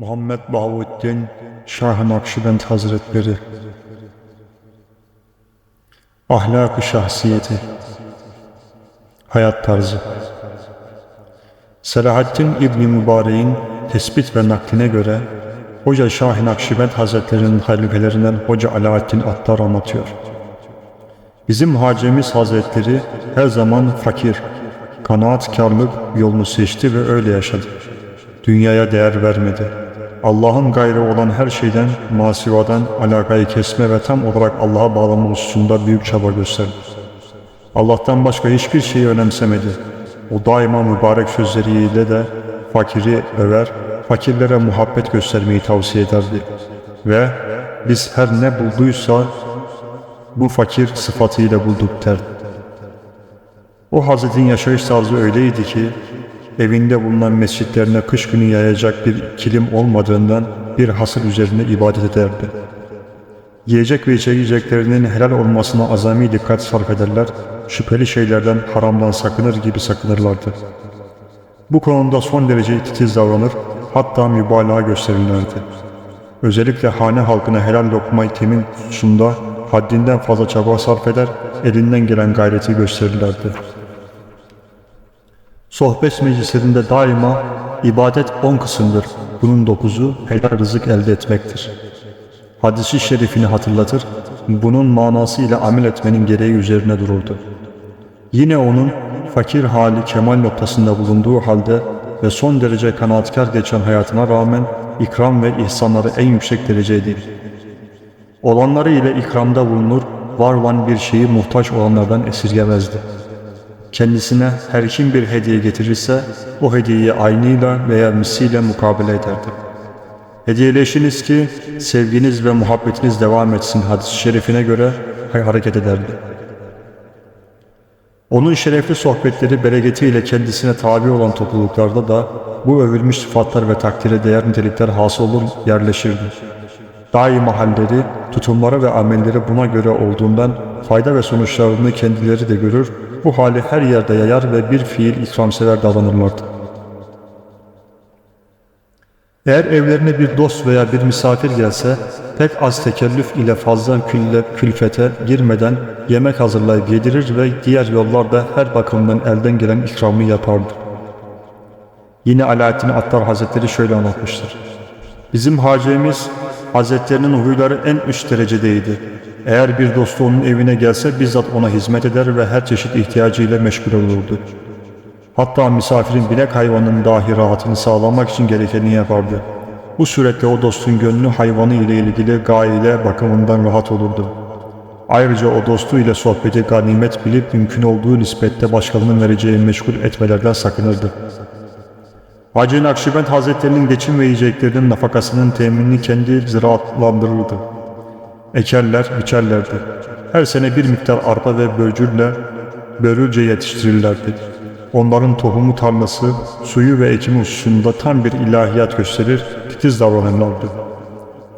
Muhammed Bahuddin Şah-ı Nakşibend Hazretleri Ahlak-ı şahsiyeti Hayat tarzı Selahaddin İbni Mübarek'in tespit ve nakline göre Hoca Şah-ı Nakşibend Hazretleri'nin halifelerinden Hoca Alaaddin Attar anlatıyor. Bizim hacemiz Hazretleri her zaman fakir, kanaatkarlık yolunu seçti ve öyle yaşadı. Dünyaya değer vermedi. Allah'ın gayrı olan her şeyden, masivadan alakayı kesme ve tam olarak Allah'a bağlama hususunda büyük çaba gösterdi. Allah'tan başka hiçbir şeyi önemsemedi. O daima mübarek sözleriyle de fakiri över, fakirlere muhabbet göstermeyi tavsiye ederdi. Ve biz her ne bulduysa bu fakir sıfatıyla bulduk derdi. O Hazretin yaşayış tarzı öyleydi ki, evinde bulunan mescitlerine kış günü yayacak bir kilim olmadığından bir hasır üzerine ibadet ederdi. Yiyecek ve içeceklerinin helal olmasına azami dikkat sarf ederler, şüpheli şeylerden, haramdan sakınır gibi sakınırlardı. Bu konuda son derece titiz davranır, hatta mübalağa gösterirlerdi. Özellikle hane halkına helal lokmayı temin hususunda haddinden fazla çaba sarf eder, elinden gelen gayreti gösterirlerdi. Sohbet meclislerinde daima ibadet on kısımdır. Bunun dokuzu helal rızık elde etmektir. Hadisi şerifini hatırlatır, bunun manası ile amel etmenin gereği üzerine dururdu. Yine onun fakir hali kemal noktasında bulunduğu halde ve son derece kanaatkar geçen hayatına rağmen ikram ve ihsanları en yüksek dereceydi. Olanları ile ikramda bulunur, var olan bir şeyi muhtaç olanlardan esirgemezdi. Kendisine her kim bir hediye getirirse o hediyeyi aynıyla veya misliyle mukabele ederdi. Hediyeleşiniz ki sevginiz ve muhabbetiniz devam etsin hadis-i şerifine göre hareket ederdi. Onun şerefli sohbetleri bereketiyle kendisine tabi olan topluluklarda da bu övülmüş sıfatlar ve takdire değer nitelikler hasıl olur yerleşirdi. Daima halleri, tutumları ve amelleri buna göre olduğundan fayda ve sonuçlarını kendileri de görür, bu hali her yerde yayar ve bir fiil ikramsever davranırlardı. Eğer evlerine bir dost veya bir misafir gelse, pek az tekellüf ile fazla külle, külfete girmeden yemek hazırlayıp yedirir ve diğer yollarda her bakımdan elden gelen ikramı yapardı. Yine Alaaddin Attar Hazretleri şöyle anlatmıştır. Bizim hacemiz Hazretlerinin huyları en üst derecedeydi. Eğer bir dostu onun evine gelse bizzat ona hizmet eder ve her çeşit ihtiyacıyla meşgul olurdu. Hatta misafirin binek hayvanının dahi rahatını sağlamak için gerekeni yapardı. Bu suretle o dostun gönlü hayvanı ile ilgili gaile bakımından rahat olurdu. Ayrıca o dostu ile sohbeti ganimet bilip mümkün olduğu nispette başkalarının vereceği meşgul etmelerden sakınırdı. Hacı Nakşibend Hazretlerinin geçim ve yiyeceklerinin nafakasının teminini kendi ziraatlandırırdı. Ekerler, biçerlerdi. Her sene bir miktar arpa ve börcürle börülce yetiştirirlerdi. Onların tohumu tarlası, suyu ve ekimi hususunda tam bir ilahiyat gösterir, titiz davranırlardı.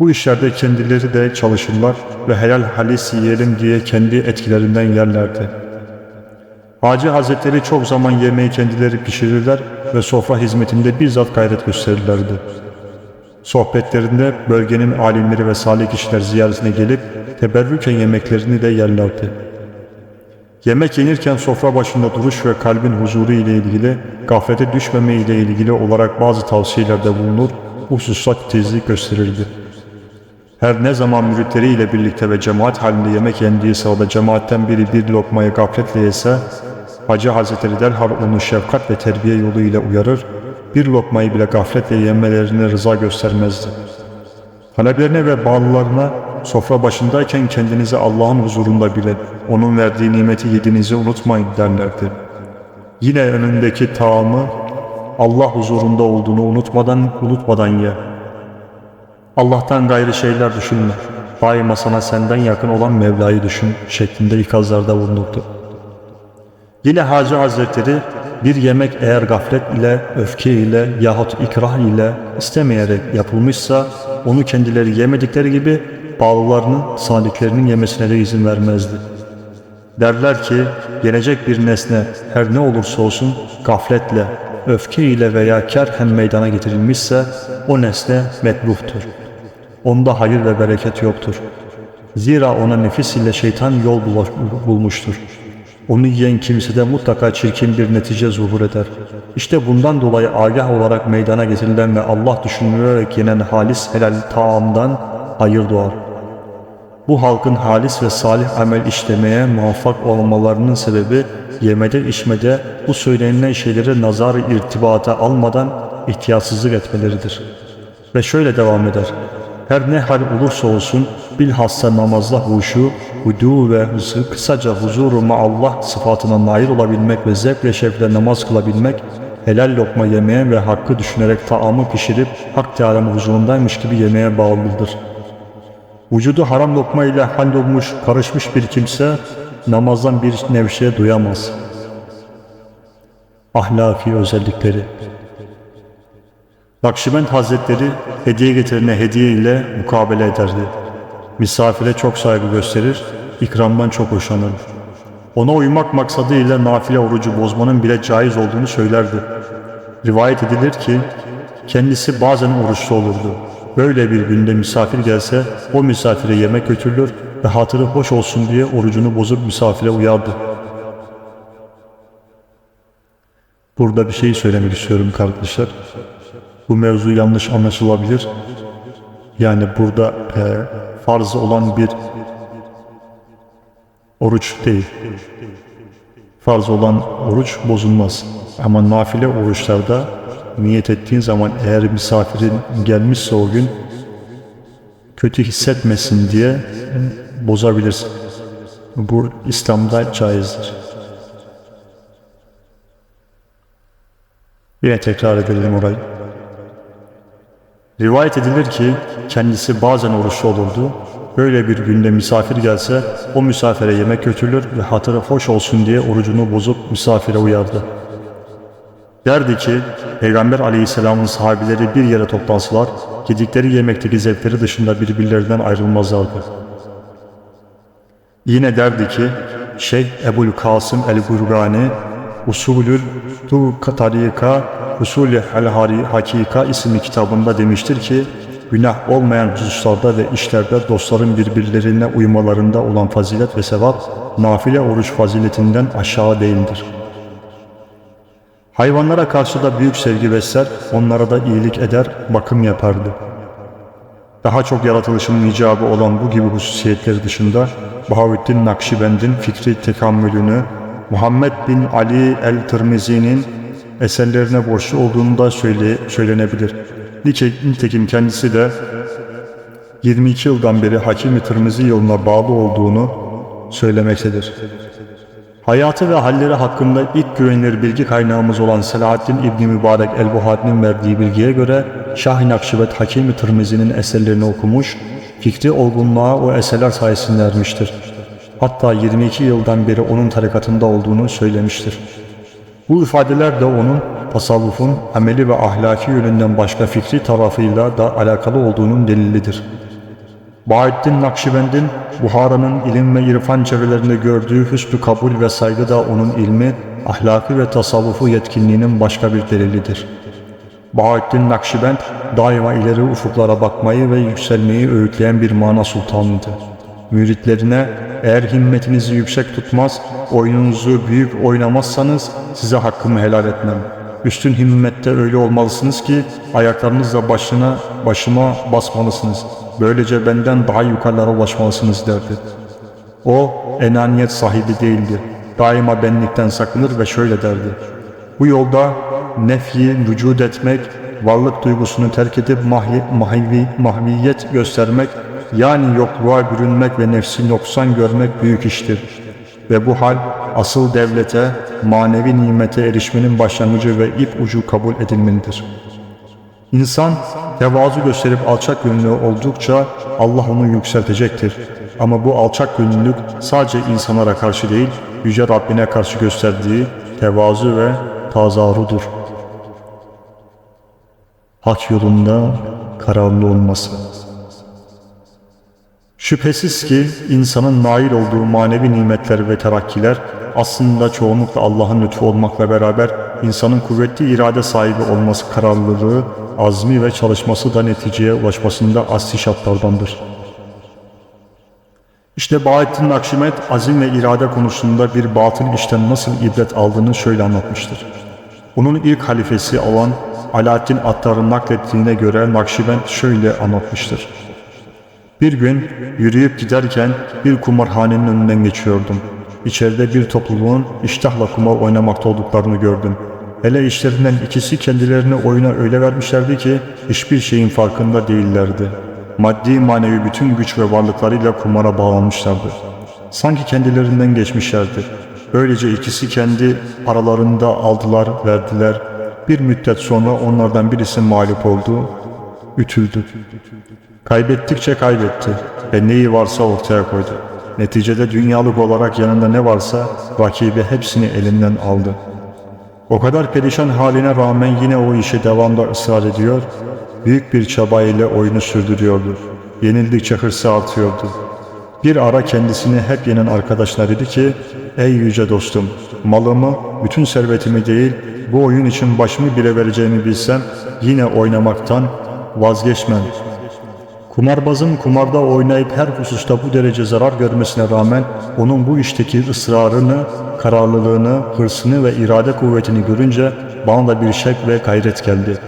Bu işlerde kendileri de çalışırlar ve helal halis yiyelim diye kendi etkilerinden yerlerdi. Hacı Hazretleri çok zaman yemeği kendileri pişirirler ve sofra hizmetinde bizzat gayret gösterirlerdi. Sohbetlerinde bölgenin alimleri ve salih kişiler ziyaretine gelip teberrüken yemeklerini de yerlerdi. Yemek yenirken sofra başında duruş ve kalbin huzuru ile ilgili, gaflete düşmeme ile ilgili olarak bazı tavsiyelerde bulunur, hususa titizlik gösterirdi. Her ne zaman müritleriyle birlikte ve cemaat halinde yemek yendiği sırada cemaatten biri bir lokmayı gafletle yese, Hacı Hazretleri derhal onu şefkat ve terbiye yoluyla uyarır, bir lokmayı bile gafletle yemelerine rıza göstermezdi. Talebelerine ve bağlılarına sofra başındayken kendinizi Allah'ın huzurunda bilin, onun verdiği nimeti yediğinizi unutmayın derlerdi. Yine önündeki taamı Allah huzurunda olduğunu unutmadan unutmadan ye. Allah'tan gayrı şeyler düşünme. Daima sana senden yakın olan Mevla'yı düşün şeklinde ikazlarda bulunurdu. Yine Hacı Hazretleri bir yemek eğer gaflet ile, öfke ile yahut ikrah ile istemeyerek yapılmışsa onu kendileri yemedikleri gibi bağlılarının, saliklerinin yemesine de izin vermezdi. Derler ki yenecek bir nesne her ne olursa olsun gafletle öfke ile veya kerhen meydana getirilmişse o nesne metruhtur. Onda hayır ve bereket yoktur. Zira ona nefis ile şeytan yol bulmuştur. Onu yiyen kimsede mutlaka çirkin bir netice zuhur eder. İşte bundan dolayı agah olarak meydana getirilen ve Allah düşünülerek yenen halis helal taamdan hayır doğar. Bu halkın halis ve salih amel işlemeye muvaffak olmalarının sebebi yemede içmede bu söylenilen şeyleri nazar irtibata almadan ihtiyatsızlık etmeleridir. Ve şöyle devam eder. Her ne hal olursa olsun bilhassa namazda huşu, hudu ve hızı kısaca huzuru maallah sıfatına nail olabilmek ve zevk ve şevkle namaz kılabilmek, helal lokma yemeye ve hakkı düşünerek taamı pişirip hak teala'nın huzurundaymış gibi yemeye bağlıdır. Vücudu haram lokma ile hallolmuş, karışmış bir kimse namazdan bir nevşe duyamaz. Ahlaki özellikleri Nakşibend Hazretleri hediye getirene hediye ile mukabele ederdi. Misafire çok saygı gösterir, ikramdan çok hoşlanır. Ona uymak maksadıyla nafile orucu bozmanın bile caiz olduğunu söylerdi. Rivayet edilir ki kendisi bazen oruçlu olurdu. Böyle bir günde misafir gelse o misafire yemek götürülür ve hatırı hoş olsun diye orucunu bozup misafire uyardı. Burada bir şey söylemek istiyorum kardeşler. Bu mevzu yanlış anlaşılabilir. Yani burada e, farz olan bir oruç değil. Farz olan oruç bozulmaz. Ama nafile oruçlarda niyet ettiğin zaman eğer misafirin gelmişse o gün kötü hissetmesin diye bozabilirsin. Bu İslam'da caizdir. Yine tekrar edelim orayı. Rivayet edilir ki kendisi bazen oruçlu olurdu. Böyle bir günde misafir gelse o misafire yemek götürülür ve hatırı hoş olsun diye orucunu bozup misafire uyardı. Derdi ki Peygamber aleyhisselamın sahabileri bir yere toplansalar yedikleri yemekteki zevkleri dışında birbirlerinden ayrılmazlardı. Yine derdi ki Şeyh Ebul Kasım el-Gurgani Usulül Tu Tarika Usulü El Hakika isimli kitabında demiştir ki günah olmayan hususlarda ve işlerde dostların birbirlerine uymalarında olan fazilet ve sevap nafile oruç faziletinden aşağı değildir. Hayvanlara karşı da büyük sevgi besler, onlara da iyilik eder, bakım yapardı. Daha çok yaratılışın icabı olan bu gibi hususiyetleri dışında Bahavuddin Nakşibend'in fikri tekamülünü, Muhammed bin Ali el-Tirmizi'nin eserlerine borçlu olduğunu da söyle, söylenebilir. Nitekim kendisi de 22 yıldan beri Hakim-i Tirmizi yoluna bağlı olduğunu söylemektedir. Hayatı ve halleri hakkında ilk güvenilir bilgi kaynağımız olan Selahaddin İbni Mübarek el-Buhari'nin verdiği bilgiye göre Şah-ı Nakşibet Hakim-i Tirmizi'nin eserlerini okumuş, fikri olgunluğa o eserler sayesinde ermiştir. Hatta 22 yıldan beri onun tarikatında olduğunu söylemiştir. Bu ifadeler de onun tasavvufun ameli ve ahlaki yönünden başka fikri tarafıyla da alakalı olduğunun delilidir. Bahattin Nakşibend'in Buhara'nın ilim ve irfan çevrelerinde gördüğü hüsnü kabul ve saygı da onun ilmi, ahlaki ve tasavvufu yetkinliğinin başka bir delilidir. Bahattin Nakşibend daima ileri ufuklara bakmayı ve yükselmeyi öğütleyen bir mana sultanıydı. Müritlerine eğer himmetinizi yüksek tutmaz, oyununuzu büyük oynamazsanız size hakkımı helal etmem. Üstün himmette öyle olmalısınız ki ayaklarınızla başına başıma basmalısınız. Böylece benden daha yukarılara ulaşmalısınız derdi. O enaniyet sahibi değildi. Daima benlikten sakınır ve şöyle derdi. Bu yolda nefyi vücud etmek, varlık duygusunu terk edip mahvi, mahvi, mahviyet göstermek, yani yokluğa bürünmek ve nefsi noksan görmek büyük iştir. Ve bu hal asıl devlete, manevi nimete erişmenin başlangıcı ve ip ucu kabul edilmelidir. İnsan tevazu gösterip alçak gönüllü oldukça Allah onu yükseltecektir. Ama bu alçak gönüllülük sadece insanlara karşı değil, Yüce Rabbine karşı gösterdiği tevazu ve tazarudur. Hak yolunda kararlı olması. Şüphesiz ki insanın nail olduğu manevi nimetler ve terakkiler aslında çoğunlukla Allah'ın lütfu olmakla beraber insanın kuvvetli irade sahibi olması kararlılığı, azmi ve çalışması da neticeye ulaşmasında asli şartlardandır. İşte Bahattin Nakşibend azim ve irade konusunda bir batıl işten nasıl ibret aldığını şöyle anlatmıştır. Onun ilk halifesi olan Alaaddin Attar'ın naklettiğine göre Nakşibend şöyle anlatmıştır. Bir gün yürüyüp giderken bir kumarhanenin önünden geçiyordum. İçeride bir topluluğun iştahla kumar oynamakta olduklarını gördüm. Hele işlerinden ikisi kendilerini oyuna öyle vermişlerdi ki hiçbir şeyin farkında değillerdi. Maddi manevi bütün güç ve varlıklarıyla kumara bağlanmışlardı. Sanki kendilerinden geçmişlerdi. Böylece ikisi kendi paralarında aldılar, verdiler. Bir müddet sonra onlardan birisi mağlup oldu, ütüldü. Kaybettikçe kaybetti ve neyi varsa ortaya koydu. Neticede dünyalık olarak yanında ne varsa rakibi hepsini elinden aldı. O kadar perişan haline rağmen yine o işe devamda ısrar ediyor, büyük bir çaba ile oyunu sürdürüyordu. Yenildikçe hırsı artıyordu. Bir ara kendisini hep yenen arkadaşlar dedi ki, Ey yüce dostum, malımı, bütün servetimi değil, bu oyun için başımı bile vereceğimi bilsem, yine oynamaktan vazgeçmem. Kumarbazın kumarda oynayıp her hususta bu derece zarar görmesine rağmen onun bu işteki ısrarını, kararlılığını, hırsını ve irade kuvvetini görünce bana da bir şek ve gayret geldi.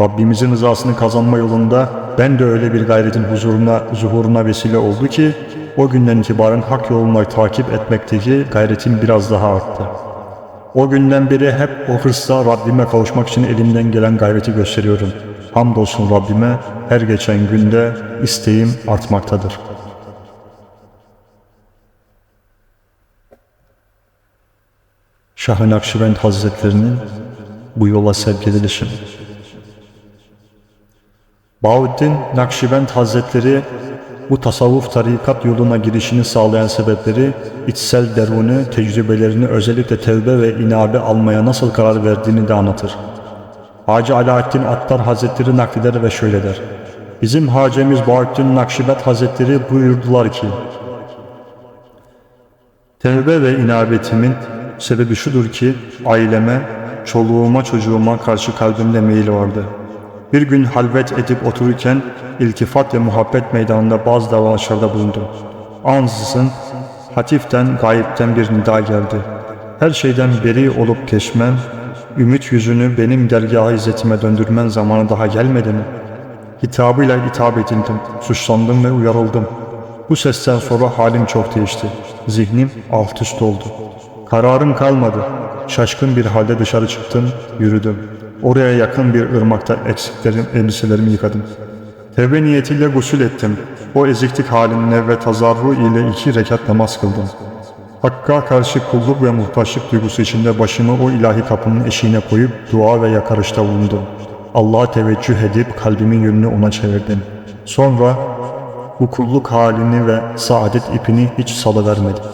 Rabbimizin rızasını kazanma yolunda ben de öyle bir gayretin huzuruna, zuhuruna vesile oldu ki o günden itibaren hak yolunu takip etmekteki gayretim biraz daha arttı. O günden beri hep o hırsla Rabbime kavuşmak için elimden gelen gayreti gösteriyorum. Hamdolsun Rabbime her geçen günde isteğim artmaktadır. Şah-ı Nakşibend Hazretlerinin bu yola sevk edilişi. Bahuddin Nakşibend Hazretleri bu tasavvuf tarikat yoluna girişini sağlayan sebepleri, içsel deruni, tecrübelerini özellikle tevbe ve inabe almaya nasıl karar verdiğini de anlatır. Hacı Alaaddin Attar Hazretleri nakleder ve şöyle der. Bizim hacemiz Bahattin Nakşibet Hazretleri buyurdular ki, Tevbe ve inabetimin sebebi şudur ki aileme, çoluğuma çocuğuma karşı kalbimde meyil vardı. Bir gün halvet edip otururken iltifat ve muhabbet meydanında bazı davranışlarda bulundum. Ansızın hatiften gayipten bir nida geldi. Her şeyden beri olup geçmem, ümit yüzünü benim dergah izzetime döndürmen zamanı daha gelmedi mi? Hitabıyla hitap edildim, suçlandım ve uyarıldım. Bu sesten sonra halim çok değişti. Zihnim alt üst oldu. Kararım kalmadı. Şaşkın bir halde dışarı çıktım, yürüdüm. Oraya yakın bir ırmakta eksiklerim, elbiselerimi yıkadım. Tevbe niyetiyle gusül ettim. O eziklik halimle ve tazarru ile iki rekat namaz kıldım. Hakka karşı kulluk ve muhtaçlık duygusu içinde başımı o ilahi kapının eşiğine koyup dua ve yakarışta bulundum. Allah'a teveccüh edip kalbimin yönünü ona çevirdim. Sonra bu kulluk halini ve saadet ipini hiç salıvermedim.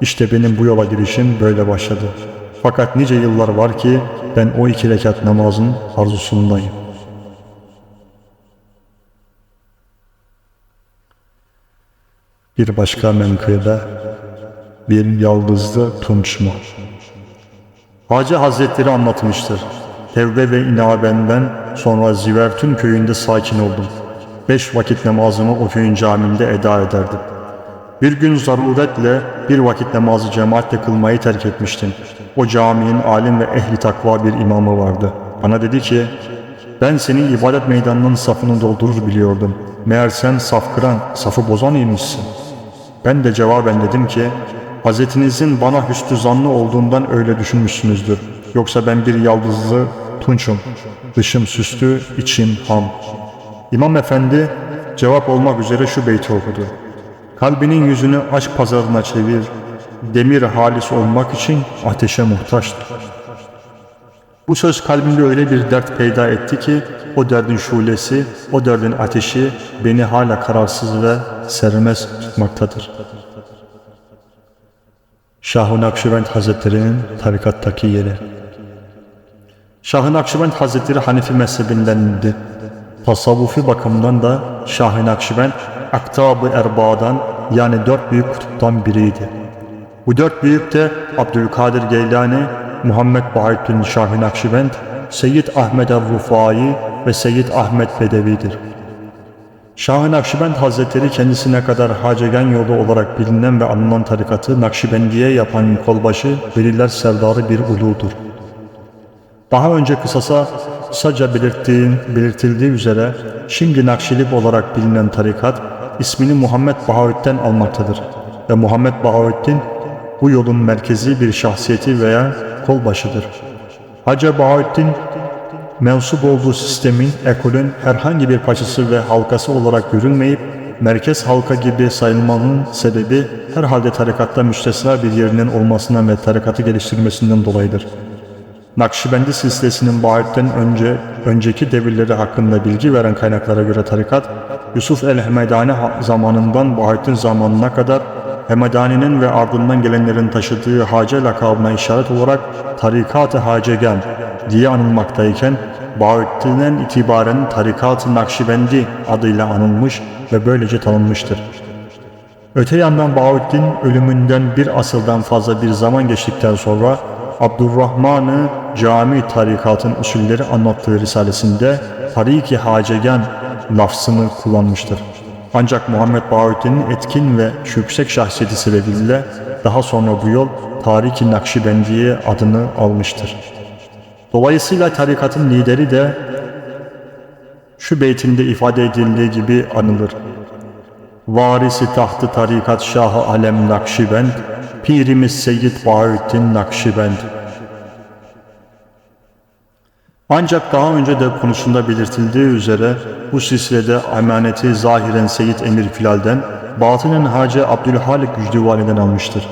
İşte benim bu yola girişim böyle başladı. Fakat nice yıllar var ki ben o iki rekat namazın arzusundayım. Bir başka menkıbe bir yaldızlı tunçma. Hacı Hazretleri anlatmıştır. Tevbe ve inabenden sonra Zivertün köyünde sakin oldum. Beş vakit namazımı o köyün caminde eda ederdim. Bir gün zaruretle bir vakit namazı cemaatle kılmayı terk etmiştim. O caminin alim ve ehli takva bir imamı vardı. Bana dedi ki, ben senin ibadet meydanının safını doldurur biliyordum. Meğer sen saf kıran, safı bozan imişsin. Ben de cevaben dedim ki, Hazretinizin bana hüsnü zanlı olduğundan öyle düşünmüşsünüzdür. Yoksa ben bir yaldızlı tunçum. Dışım süslü, içim ham. İmam efendi cevap olmak üzere şu beyti okudu. Kalbinin yüzünü aşk pazarına çevir. Demir halis olmak için ateşe muhtaçtır. Bu söz kalbimde öyle bir dert peyda etti ki o derdin şulesi, o derdin ateşi beni hala kararsız ve sermez tutmaktadır. Şah-ı Nakşibend Hazretleri'nin tarikattaki yeri. Şah-ı Nakşibend Hazretleri Hanefi mezhebindendi. Tasavvufi bakımdan da Şah-ı Nakşibend Aktab-ı Erba'dan yani dört büyük kutuptan biriydi. Bu dört büyük de Abdülkadir Geylani, Muhammed Bahattin Şah-ı Nakşibend, Seyyid Ahmed el-Rufai ve Seyyid Ahmet Bedevi'dir. Şah-ı Nakşibend Hazretleri kendisine kadar Hacegan yolu olarak bilinen ve anılan tarikatı Nakşibendiye yapan kolbaşı Veliler Serdarı bir uludur. Daha önce kısasa kısaca belirttiğim, belirtildiği üzere şimdi Nakşilip olarak bilinen tarikat ismini Muhammed Bahaüddin almaktadır ve Muhammed Bahaüddin bu yolun merkezi bir şahsiyeti veya kolbaşıdır. Hacı Bahaüddin mensup olduğu sistemin, ekolün herhangi bir parçası ve halkası olarak görülmeyip merkez halka gibi sayılmanın sebebi herhalde tarikatta müstesna bir yerinin olmasından ve tarikatı geliştirmesinden dolayıdır. Nakşibendi silsilesinin Bahattin önce önceki devirleri hakkında bilgi veren kaynaklara göre tarikat Yusuf el-Hemedani zamanından Bahattin zamanına kadar Hemedani'nin ve ardından gelenlerin taşıdığı Hace lakabına işaret olarak Tarikat-ı Hacegen diye anılmaktayken Bahattin'den itibaren Tarikat-ı Nakşibendi adıyla anılmış ve böylece tanınmıştır. Öte yandan Bahattin ölümünden bir asırdan fazla bir zaman geçtikten sonra Abdurrahman-ı Cami tarikatın usulleri anlattığı risalesinde Tarik-i Hacegen lafzını kullanmıştır. Ancak Muhammed Bahattin'in etkin ve yüksek şahsiyeti sebebiyle daha sonra bu yol Tarik-i Nakşibendiye adını almıştır. Dolayısıyla tarikatın lideri de şu beytinde ifade edildiği gibi anılır. Varisi tahtı tarikat Şahı Alem Nakşibend, Pirimiz Seyyid Bahattin Nakşibend. Ancak daha önce de konusunda belirtildiği üzere bu silsilede emaneti zahiren Seyyid Emir Filal'den, batınen Hacı Abdülhalik Gücdüvani'den almıştır.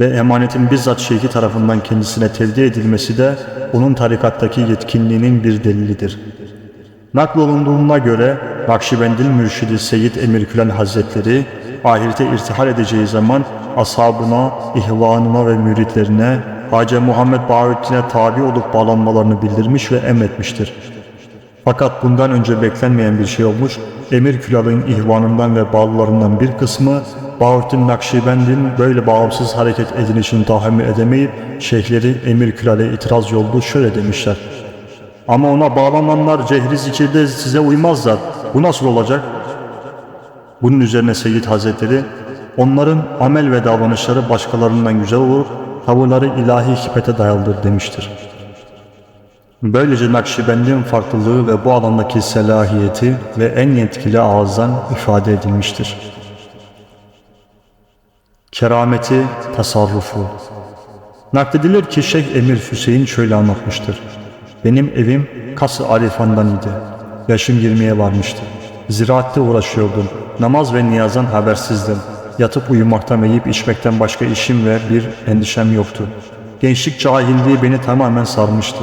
Ve emanetin bizzat şeyhi tarafından kendisine tevdi edilmesi de onun tarikattaki yetkinliğinin bir delilidir. Naklolunduğuna göre Nakşibend'in mürşidi Seyyid Emir Külal Hazretleri ahirete irtihal edeceği zaman ashabına, ihvanına ve müritlerine Hacı Muhammed Bahattin'e tabi olup bağlanmalarını bildirmiş ve emretmiştir. Fakat bundan önce beklenmeyen bir şey olmuş, Emir Külal'ın ihvanından ve bağlılarından bir kısmı Bahattin Nakşibend'in böyle bağımsız hareket edilişini tahammül edemeyip şeyhleri Emir Külal'e itiraz yollu şöyle demişler. Ama ona bağlananlar cehri zikirde size uymazlar. Bu nasıl olacak? Bunun üzerine Seyyid Hazretleri, onların amel ve davranışları başkalarından güzel olur, tavırları ilahi hikmete dayalıdır demiştir. Böylece Nakşibend'in farklılığı ve bu alandaki selahiyeti ve en yetkili ağızdan ifade edilmiştir. Kerameti, tasarrufu Nakledilir ki Şeyh Emir Hüseyin şöyle anlatmıştır. Benim evim Kas-ı Arifan'dan idi. Yaşım 20'ye varmıştı. Ziraatte uğraşıyordum. Namaz ve niyazdan habersizdim. Yatıp uyumaktan ve yiyip içmekten başka işim ve bir endişem yoktu. Gençlik cahilliği beni tamamen sarmıştı.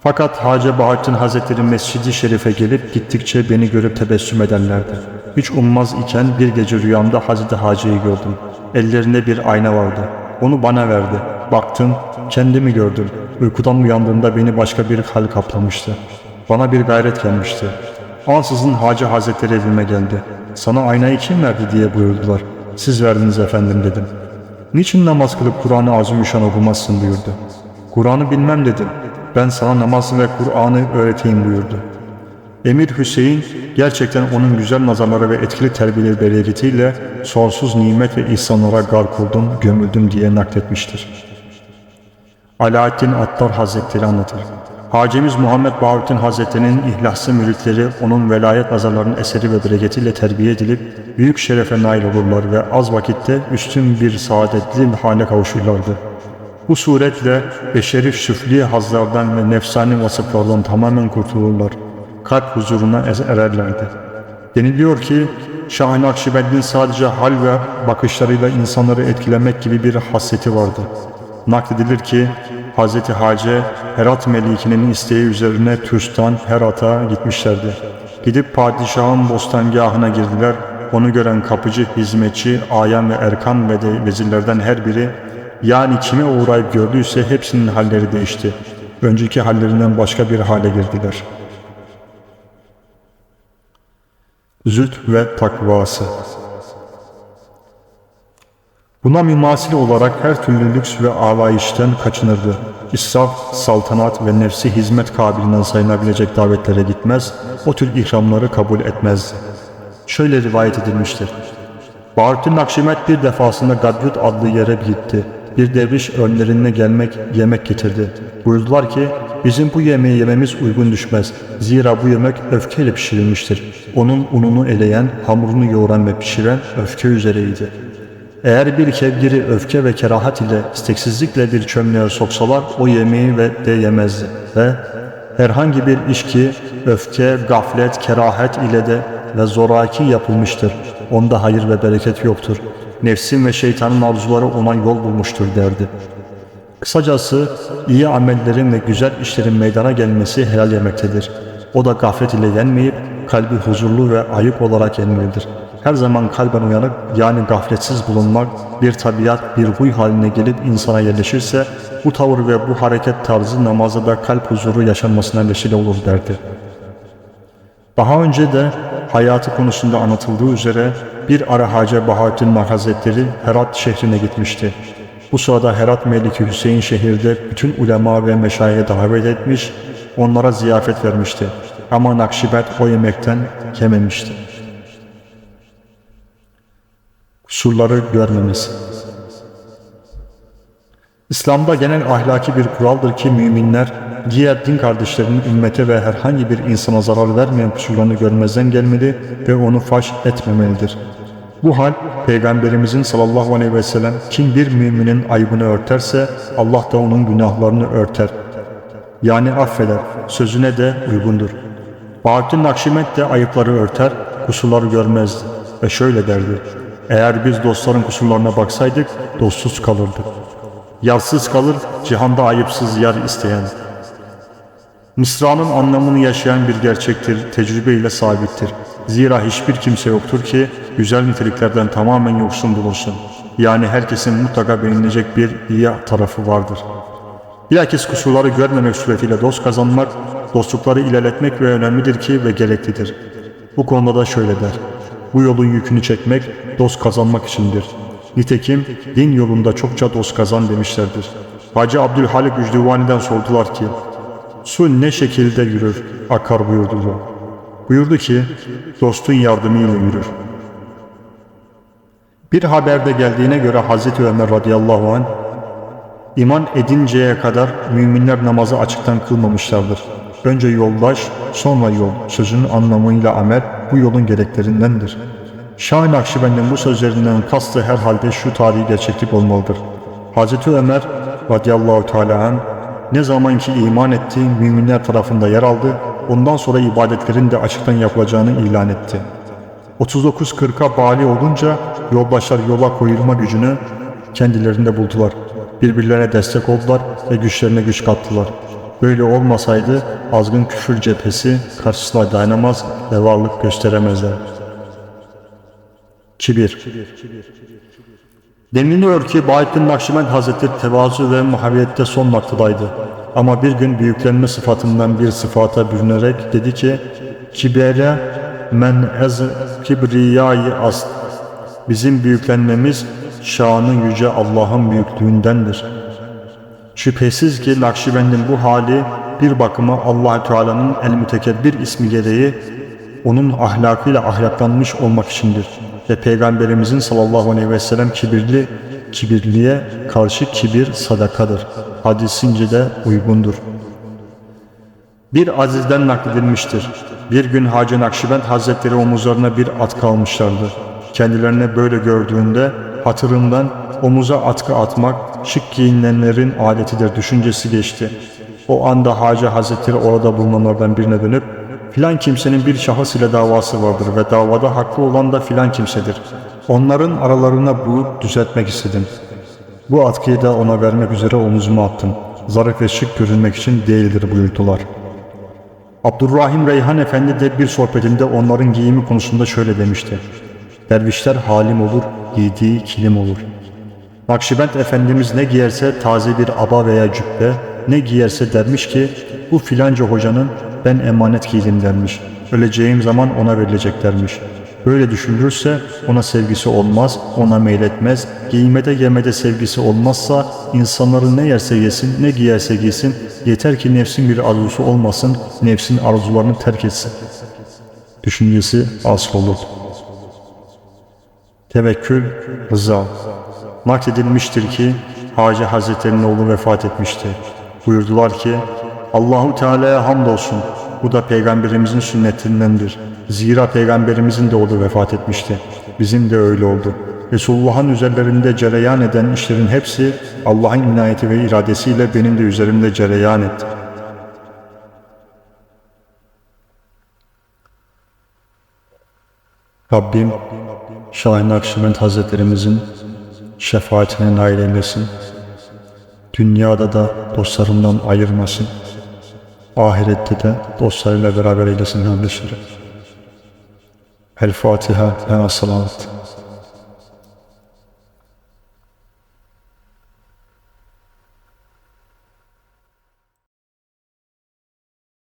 Fakat Hacı Bahattin Hazretleri Mescid-i Şerif'e gelip gittikçe beni görüp tebessüm ederlerdi. Hiç ummaz iken bir gece rüyamda Hazreti Hacı'yı gördüm. Ellerinde bir ayna vardı. Onu bana verdi. Baktım, kendimi gördüm. Uykudan uyandığımda beni başka bir hal kaplamıştı. Bana bir gayret gelmişti. Ansızın Hacı Hazretleri evime geldi. Sana aynayı kim verdi diye buyurdular. Siz verdiniz efendim dedim. Niçin namaz kılıp Kur'an-ı Azimüşşan okumazsın buyurdu. Kur'an'ı bilmem dedim. Ben sana namaz ve Kur'an'ı öğreteyim buyurdu. Emir Hüseyin gerçekten onun güzel nazarları ve etkili terbiyeleri bereketiyle sonsuz nimet ve ihsanlara gark oldum, gömüldüm diye nakletmiştir. Alaaddin Attar Hazretleri anlatır. Hacemiz Muhammed Bahattin Hazretleri'nin ihlaslı müritleri onun velayet nazarlarının eseri ve bereketiyle terbiye edilip büyük şerefe nail olurlar ve az vakitte üstün bir saadetli hale kavuşurlardı. Bu suretle beşeri süfli hazlardan ve nefsani vasıflardan tamamen kurtulurlar. Kalp huzuruna ererlerdi. Deniliyor ki Şah-ı Nakşibend'in sadece hal ve bakışlarıyla insanları etkilemek gibi bir hasreti vardı. Nakledilir ki Hz. Hace Herat Meliki'nin isteği üzerine Türstan Herat'a gitmişlerdi. Gidip padişahın bostangahına girdiler. Onu gören kapıcı, hizmetçi, ayan ve erkan ve de vezirlerden her biri yani kime uğrayıp gördüyse hepsinin halleri değişti. Önceki hallerinden başka bir hale girdiler. Züht ve takvası Buna mümasil olarak her türlü lüks ve alayişten kaçınırdı. İsraf, saltanat ve nefsi hizmet kabilinden sayılabilecek davetlere gitmez, o tür ikramları kabul etmezdi. Şöyle rivayet edilmiştir. Bahattin Nakşibend bir defasında Gadyut adlı yere gitti. Bir derviş önlerine gelmek, yemek getirdi. Buyurdular ki, bizim bu yemeği yememiz uygun düşmez. Zira bu yemek öfkeyle pişirilmiştir. Onun ununu eleyen, hamurunu yoğuran ve pişiren öfke üzereydi. Eğer bir kevgiri öfke ve kerahat ile isteksizlikle bir çömleğe soksalar o yemeği ve de yemezdi. Ve herhangi bir iş ki öfke, gaflet, kerahet ile de ve zoraki yapılmıştır. Onda hayır ve bereket yoktur. Nefsin ve şeytanın arzuları ona yol bulmuştur derdi. Kısacası iyi amellerin ve güzel işlerin meydana gelmesi helal yemektedir. O da gaflet ile yenmeyip kalbi huzurlu ve ayık olarak yenmelidir. Her zaman kalben uyanık yani gafletsiz bulunmak bir tabiat, bir huy haline gelip insana yerleşirse bu tavır ve bu hareket tarzı namazda da kalp huzuru yaşanmasına vesile olur derdi. Daha önce de hayatı konusunda anlatıldığı üzere bir ara Hacı Bahattin Mar Herat şehrine gitmişti. Bu sırada Herat Meliki Hüseyin şehirde bütün ulema ve meşayihe davet etmiş, onlara ziyafet vermişti. Ama Nakşibet o yemekten yememişti. Kusurları görmemesi İslam'da genel ahlaki bir kuraldır ki müminler diğer din kardeşlerinin ümmete ve herhangi bir insana zarar vermeyen kusurlarını görmezden gelmeli ve onu faş etmemelidir. Bu hal Peygamberimizin sallallahu aleyhi ve sellem kim bir müminin ayıbını örterse Allah da onun günahlarını örter. Yani affeder, sözüne de uygundur. Bahattin Nakşibend de ayıpları örter, kusurları görmezdi ve şöyle derdi. Eğer biz dostların kusurlarına baksaydık dostsuz kalırdık. Yarsız kalır, cihanda ayıpsız yar isteyen. Mısra'nın anlamını yaşayan bir gerçektir, tecrübeyle sabittir. Zira hiçbir kimse yoktur ki güzel niteliklerden tamamen yoksun bulursun. Yani herkesin mutlaka beğenilecek bir iyi tarafı vardır. Bilakis kusurları görmemek suretiyle dost kazanmak, dostlukları ilerletmek ve önemlidir ki ve gereklidir. Bu konuda da şöyle der. Bu yolun yükünü çekmek, dost kazanmak içindir. Nitekim din yolunda çokça dost kazan demişlerdir. Hacı Abdülhalik Ücdüvani'den sordular ki, Su ne şekilde yürür, akar buyurdu. Buyurdu ki, dostun yardımıyla yürür. Bir haberde geldiğine göre Hazreti Ömer radıyallahu anh, iman edinceye kadar müminler namazı açıktan kılmamışlardır. Önce yoldaş, sonra yol, sözünün anlamıyla amel bu yolun gereklerindendir. Şah-ı bu sözlerinden kastı herhalde şu tarihi gerçeklik olmalıdır. Hazreti Ömer radıyallahu teala ne zaman ki iman etti, müminler tarafında yer aldı, ondan sonra ibadetlerin de açıktan yapılacağını ilan etti. 39-40'a bali olunca yoldaşlar yola koyulma gücünü kendilerinde buldular. Birbirlerine destek oldular ve güçlerine güç kattılar. Böyle olmasaydı azgın küfür cephesi karşısına dayanamaz ve varlık gösteremezler. Kibir Deniliyor ki Bahattin Nakşibend Hazretleri tevazu ve muhabbette son noktadaydı. Ama bir gün büyüklenme sıfatından bir sıfata bürünerek dedi ki Kibere men ez kibriyayı ast. Bizim büyüklenmemiz şanı yüce Allah'ın büyüklüğündendir. Şüphesiz ki Nakşibend'in bu hali bir bakıma allah Teala'nın el mütekebbir ismi gereği onun ahlakıyla ahlaklanmış olmak içindir. Ve Peygamberimizin sallallahu aleyhi ve sellem kibirli, kibirliye karşı kibir sadakadır. Hadisince de uygundur. Bir azizden nakledilmiştir. Bir gün Hacı Nakşibend Hazretleri omuzlarına bir atkı almışlardı. Kendilerine böyle gördüğünde hatırından omuza atkı atmak şık giyinenlerin adetidir düşüncesi geçti. O anda Hacı Hazretleri orada bulunanlardan birine dönüp filan kimsenin bir şahıs ile davası vardır ve davada haklı olan da filan kimsedir. Onların aralarına bulup düzeltmek istedim. Bu atkıyı da ona vermek üzere omuzuma attım. Zarif ve şık görünmek için değildir buyurdular. Abdurrahim Reyhan Efendi de bir sohbetinde onların giyimi konusunda şöyle demişti. Dervişler halim olur, giydiği kilim olur. Nakşibend Efendimiz ne giyerse taze bir aba veya cübbe, ne giyerse dermiş ki bu filanca hocanın ben emanet giydim dermiş. Öleceğim zaman ona verilecek dermiş. Böyle düşünülürse ona sevgisi olmaz, ona meyletmez, giymede yemede sevgisi olmazsa insanların ne yerse yesin, ne giyerse giysin, yeter ki nefsin bir arzusu olmasın, nefsin arzularını terk etsin. Düşüncesi az olur. Tevekkül, rıza. Nakledilmiştir ki Hacı Hazretleri'nin oğlu vefat etmişti. Buyurdular ki Allahu Teala'ya hamdolsun. Bu da peygamberimizin sünnetindendir. Zira peygamberimizin de oğlu vefat etmişti. Bizim de öyle oldu. Resulullah'ın üzerlerinde cereyan eden işlerin hepsi Allah'ın inayeti ve iradesiyle benim de üzerimde cereyan etti. Rabbim Şahin Akşibend Hazretlerimizin şefaatine nail eylesin. Dünyada da dostlarından ayırmasın. Ahirette de dostlarıyla beraber eylesin kardeşlerim. El Fatiha ve Salavat.